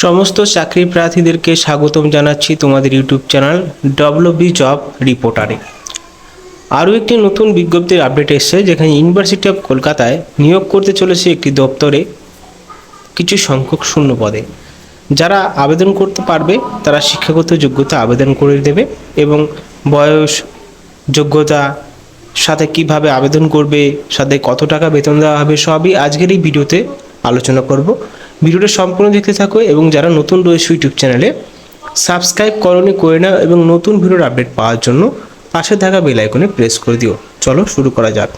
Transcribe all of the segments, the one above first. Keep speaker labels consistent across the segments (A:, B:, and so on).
A: সমস্ত চাকরি প্রার্থীদেরকে স্বাগতম জানাচ্ছি তোমাদের ইউটিউব চ্যানেল ডব্লিউবি জব রিপোর্টারে আরও একটি নতুন বিজ্ঞপ্তির আপডেট এসেছে, যেখানে ইউনিভার্সিটি অফ কলকাতায় নিয়োগ করতে চলেছে একটি দপ্তরে কিছু সংখ্যক শূন্য পদে যারা আবেদন করতে পারবে, তারা শিক্ষাগত যোগ্যতা আবেদন করে দেবে এবং বয়স, যোগ্যতা, সাথে কীভাবে আবেদন করবে, সাথে কত টাকা বেতন দেওয়া হবে, সবই আজকের এই ভিডিওতে আলোচনা করব। ভিডিওটা সম্পূর্ণ দেখতে থাকো এবং যারা নতুন রয়েছে ইউটিউব চ্যানেলে সাবস্ক্রাইব করনি, করে নাও এবং নতুন ভিডিওর আপডেট পাওয়ার জন্য পাশে থাকা বেল আইকনে প্রেস করে দিও। চলো শুরু করা যাক।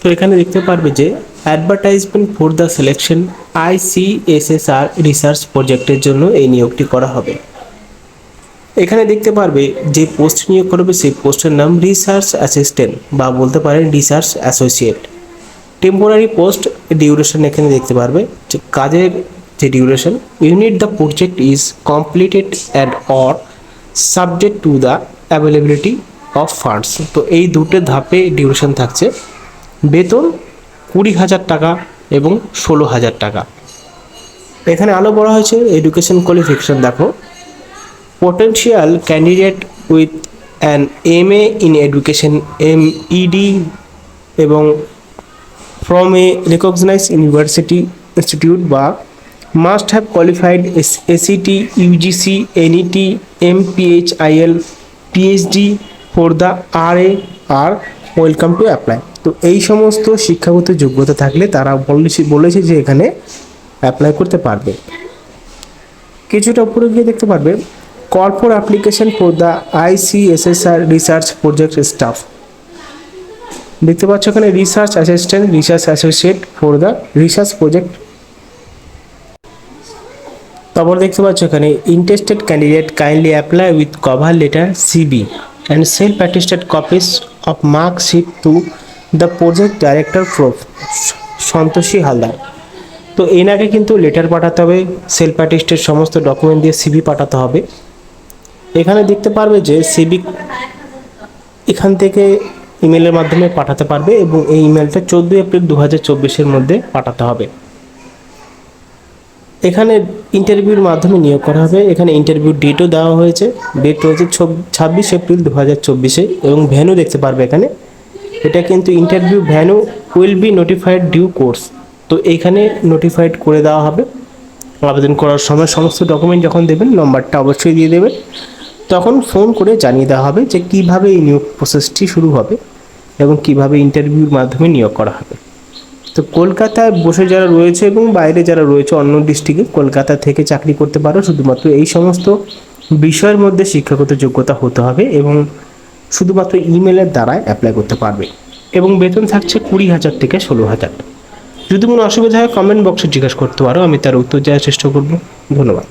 A: তো এখানে দেখতে পারবে যে advertisement for the selection ICSSR research প্রজেক্টের জন্য এই নিয়োগটি করা হবে। এখানে দেখতে পারবে যে পোস্ট নিয়োগ করবে সেই পোস্টের নাম রিসার্চ অ্যাসিস্ট্যান্ট বা বলতে পারেন research associate temporary post duration এখানে দেখতে পারবে। যে কাজের যে duration until the project is completed and or subject to the availability of funds তো এই দুটো ধাপে ডিউরেশন থাকছে। বেতন কুড়ি হাজার টাকা এবং ষোলো হাজার টাকা। এখানে আলো বলা হয়েছে এডুকেশন কোয়ালিফিকেশন দেখো। Potential candidate with an MA in education MED এবং from a recognized university institute বা must have qualified S- ACT UGC NET MPHIL PhD for the RA are welcome to apply তো এই সমস্ত শিক্ষাগত যোগ্যতা থাকলে তারা বলেছে বলেছে যে এখানে অ্যাপ্লাই করতে পারবে কিছুটা উপরে গিয়ে দেখতে পারবে call for application for the ICSSR research project staff দেখতে পাচ্ছ এখানে research assistant research associate for the research project তারপর দেখতে পাচ্ছ এখানে interested candidate kindly apply with cover letter CV and self attested copies of marksheet to the project director prof Santoshi Haldar তো এনাকে কিন্তু লেটার পাঠাতে হবে সেলফ অ্যাটেস্টের সমস্ত ডকুমেন্ট দিয়ে সিবি পাঠাতে হবে। এখানে দেখতে পারবে যে সিবি এখান থেকে ইমেলের মাধ্যমে পাঠাতে পারবে এবং এই ইমেলটা চোদ্দোই এপ্রিল দু হাজার চব্বিশের মধ্যে পাঠাতে হবে। এখানে ইন্টারভিউর মাধ্যমে নিয়োগ করা হবে। এখানে ইন্টারভিউ ডেটও দেওয়া হয়েছে। ডেট রয়েছে ছাব্বিশ এপ্রিল দু হাজার চব্বিশে এবং ভ্যানু দেখতে পারবে এখানে। এটা কিন্তু interview venue will be notified due course. তো এইখানে নোটিফাইড করে দেওয়া হবে। আবেদন করার সময় সমস্ত ডকুমেন্ট যখন দেবেন, নম্বরটা অবশ্যই দিয়ে দেবেন। তখন ফোন করে জানিয়ে দেওয়া হবে যে কীভাবে এই নিয়োগ প্রসেসটি শুরু হবে। এবং কীভাবে ইন্টারভিউর মাধ্যমে নিয়োগ করা হবে। তো কলকাতায় বসে যারা রয়েছে এবং বাইরে যারা রয়েছে অন্য ডিস্ট্রিক্টে কলকাতা থেকে চাকরি করতে পারো, শুধুমাত্র এই সমস্ত বিষয়ের মধ্যে শিক্ষাগত যোগ্যতা হতে হবে এবং শুধুমাত্র ইমেলের দ্বারাই অ্যাপ্লাই করতে পারবে এবং বেতন থাকছে কুড়ি হাজার থেকে ষোলো হাজার। যদি কোনো অসুবিধা হয় কমেন্ট বক্সে জিজ্ঞাসা করতে পারো, আমি তার উত্তর দেওয়ার চেষ্টা করব। ধন্যবাদ।